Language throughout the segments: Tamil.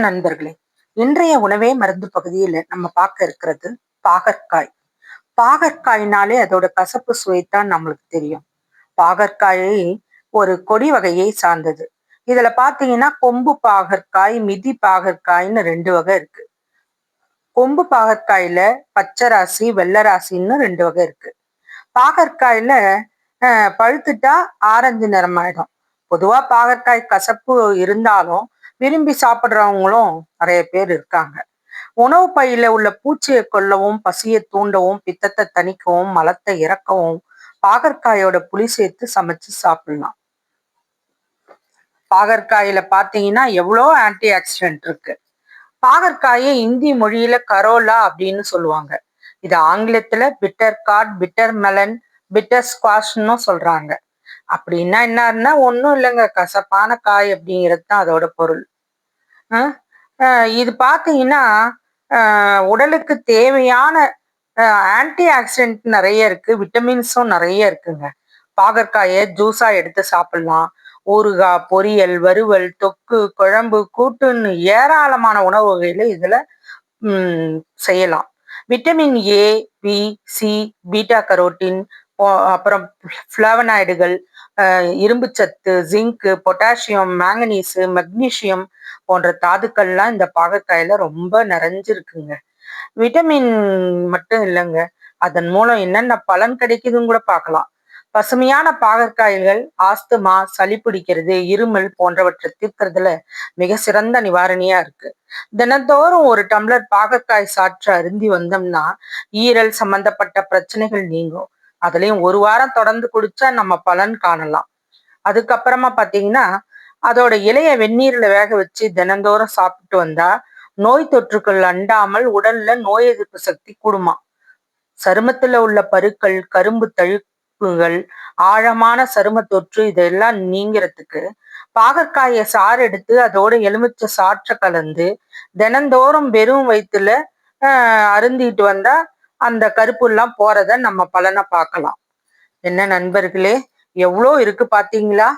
வணக்கம் நண்பர்களே இன்றைய உணவே மருந்து பகுதியில் நம்ம பார்க்க இருக்கிறது பாகற்காய். பாகற்காய்னாலே அதோட கசப்பு சுவைத்தான் நம்மளுக்கு தெரியும். பாகற்காயை ஒரு கொடி வகையை சார்ந்தது. இதுல பாத்தீங்கன்னா கொம்பு பாகற்காய் மிதி பாகற்காய்னு ரெண்டு வகை இருக்கு. கொம்பு பாகற்காயில பச்சை ராசி வெள்ளை ராசின்னு ரெண்டு வகை இருக்கு. பாகற்காயில பழுத்துட்டா ஆரஞ்சு நிறமாயிடும். பொதுவா பாகற்காய் கசப்பு இருந்தாலும் விரும்பி சாப்பிட்றவங்களும் நிறைய பேர் இருக்காங்க. உணவு பையில உள்ள பூச்சியை கொல்லவும் பசியை தூண்டவும் பித்தத்தை தணிக்கவும் மலத்தை இறக்கவும் பாகற்காயோட புளி சேர்த்து சமைச்சு சாப்பிடலாம். பாகற்காயில பாத்தீங்கன்னா எவ்வளோ ஆன்டி ஆக்சிடென்ட் இருக்கு. பாகற்காயை இந்தி மொழியில கரோலா அப்படின்னு சொல்லுவாங்க. இது ஆங்கிலத்துல bitter gourd bitter melon bitter ஸ்குவாஷ்ன்னு சொல்றாங்க. அப்படின்னா என்னன்னா ஒன்றும் இல்லைங்க. கசப்பான காய் அப்படிங்கிறது தான் அதோட பொருள். இது பார்த்தீங்கன்னா உடலுக்கு தேவையான ஆன்டி ஆக்சிடென்ட் நிறைய இருக்கு. விட்டமின்ஸும் நிறைய இருக்குங்க. பாகற்காயை ஜூஸா எடுத்து சாப்பிடலாம். ஊறுகாய் பொரியல் வறுவல் தொக்கு குழம்பு கூட்டுன்னு ஏராளமான உணவு வகையில இதுல செய்யலாம். Vitamin A B C beta carotene அப்புறம் ஃப்ளவனாய்டுகள் இரும்பு சத்து ஜிங்க்கு பொட்டாசியம் மேங்கனீஸு மெக்னீஷியம் போன்ற தாதுக்கள்லாம் இந்த பாகற்காயில ரொம்ப நிறைஞ்சிருக்குங்க. விட்டமின் மட்டும் இல்லைங்க. அதன் மூலம் என்னென்ன பலன் கிடைக்குதுன்னு கூட பார்க்கலாம். பசுமையான பாகற்காய்கள் ஆஸ்துமா சளி பிடிக்கிறது இருமல் போன்றவற்றை தீர்க்கறதுல மிக சிறந்த நிவாரணியா இருக்கு. தினந்தோறும் ஒரு டம்ளர் பாகற்காய் சாற்று அருந்தி வந்தோம்னா ஈரல் சம்பந்தப்பட்ட பிரச்சனைகள் நீங்கும். அதுலயும் ஒரு வாரம் தொடர்ந்து குடிச்சா நம்ம பலன் காணலாம். அதுக்கப்புறமா பாத்தீங்கன்னா அதோட இலைய வெந்நீர்ல வேக வச்சு தினந்தோறும் சாப்பிட்டு வந்தா நோய் தொற்றுக்கள் அண்டாமல் உடல்ல நோய் எதிர்ப்பு சக்தி கூடுமா? சருமத்துல உள்ள பருக்கள் கரும்பு தழுப்புகள் ஆழமான சரும தொற்று இதெல்லாம் நீங்கிறதுக்கு பாகற்காய சாறு எடுத்து அதோட எலுமிச்சை சாற்ற கலந்து தினந்தோறும் வெறும் வயிற்றுல அருந்திட்டு வந்தா அந்த கருப்பு எல்லாம் போறத நம்ம பலனை பார்க்கலாம். என்ன நண்பர்களே எவ்வளோ இருக்கு பாத்தீங்களா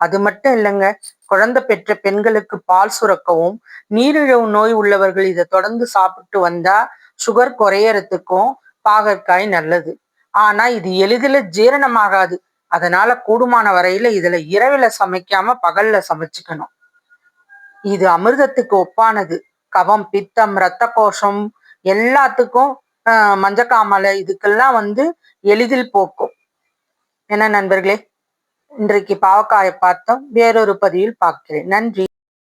அது மட்டும் இல்லைங்க. குழந்தை பெற்ற பெண்களுக்கு பால் சுரக்கவும் நீரிழிவு நோய் உள்ளவர்கள் இதை தொடர்ந்து சாப்பிட்டு வந்தா சுகர் குறையறதுக்கும் பாகற்காய் நல்லது. ஆனா இது எளிதில் ஜீரணமாகாது. அதனால கூடுமான வரையில இதுல இரவுல சமைக்காம பகல்ல சமைச்சுக்கணும். இது அமிர்தத்துக்கு ஒப்பானது. கவம் பித்தம் இரத்த கோஷம் எல்லாத்துக்கும் மஞ்சக்காமலை இதுக்கெல்லாம் வந்து எளிதில் போக்கும். என்ன நண்பர்களே? இன்றைக்கு பாவக்காயை பார்த்தோம். வேறொரு பதிவில் பார்க்கிறேன். நன்றி.